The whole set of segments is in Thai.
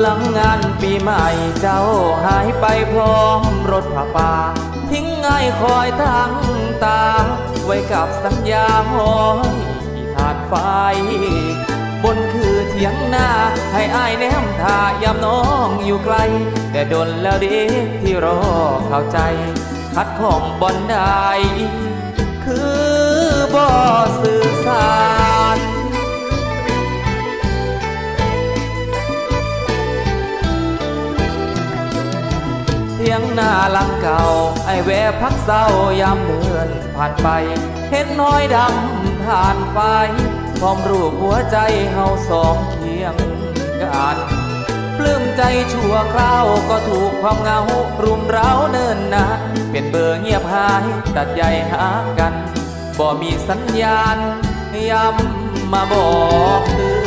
หลังงานปีใหม่เจ้าหายไปพร้อมรถผ้าป่า ทิ้งง่ายคอยทั้งตา ไว้กับสัญญาหอยที่ถาดไฟ บนคือเถียงหน้า ให้อายแนมทายามน้องอยู่ไกล แต่ดนแล้วเดีที่รอเข้าใจ คัดของบอนได้ คือบ่สื่อสาร ยงหน้าหลังเก่า ไอแวะพักเศร้ายามเดินผ่านไป เห็นน้อยดำผ่านไป พร้อมรูปหัวใจเฮาสองเคียงกันปลื้มใจชั่วคราวก็ถูกความเหงา รุมเร้าเนินนานเป็นเบอร์เงียบหาย ตัดใยหากัน บ่มีสัญญาณย้ำมาบอกเตือน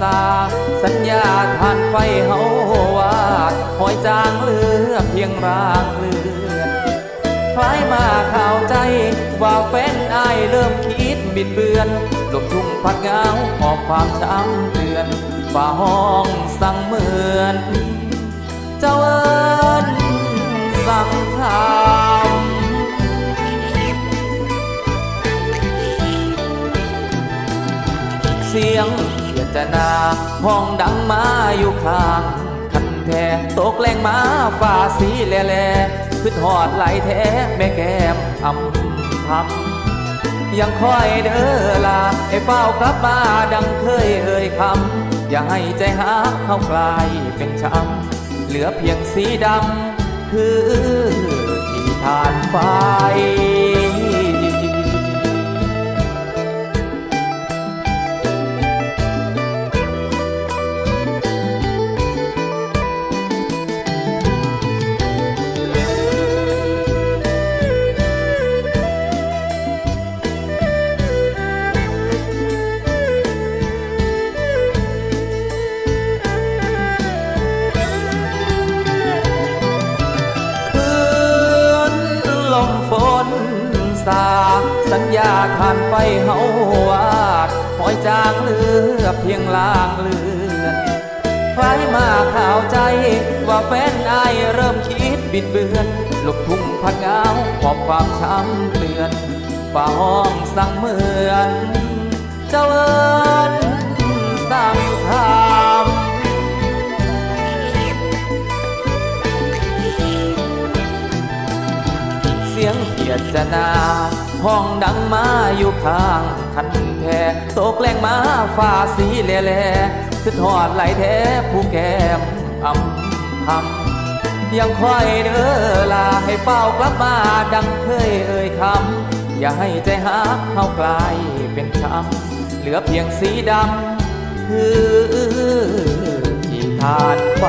สา สัญญาทานไฟเฮาวาดหอยจางเลือเพียงร่างเลือนคล้ายมาข่าวใจ ว่าแฟนอายเริ่มคิดบิดเบือนลมทุ่งพัดเงาหอบความช้ำเตือนฝ่าห้องสั่งเหมือน เจ้าเอิญสั่งทำเสียง จะนาห้องดังมาอยู่ข้างคันแท้ตกแรงมาฝ่าสีแหล่แล่คือทอดไหลแท้แม่แก้มอำทำยังคอยเด้อลาให้เฝ้ากลับมาดังเคยเอ่ยคำอย่าให้ใจหาเข้ากลายเป็นช้ำเหลือเพียงสีดำคือที่ทานฟคื สา สัญญาทานไปเฮาวาดหอยจางเลือเพียงลางเลือนคล้ายมาข่าวใจ ว่าแฟนอายเริ่มคิดบิดเบือนลูกทุ่งพันเงาขอบความช้ำเตือนฝ่าห้องสั่งเหมือน เจ้าเอิญ สียงเกียดจะนา ห้องดังมาอยู่ข้างคันแท้ตกแรงมาฝ่าสีแหล่แหล่คือทอดไหลแท้ผู้แก้มอำทำยังคอยเด้อลาให้เฝ้ากลับมาดังเคยเอ่ยคำอย่าให้ใจหาเฮากลายเป็นช้ำเหลือเพียงสีดำคือที่ทานไฟ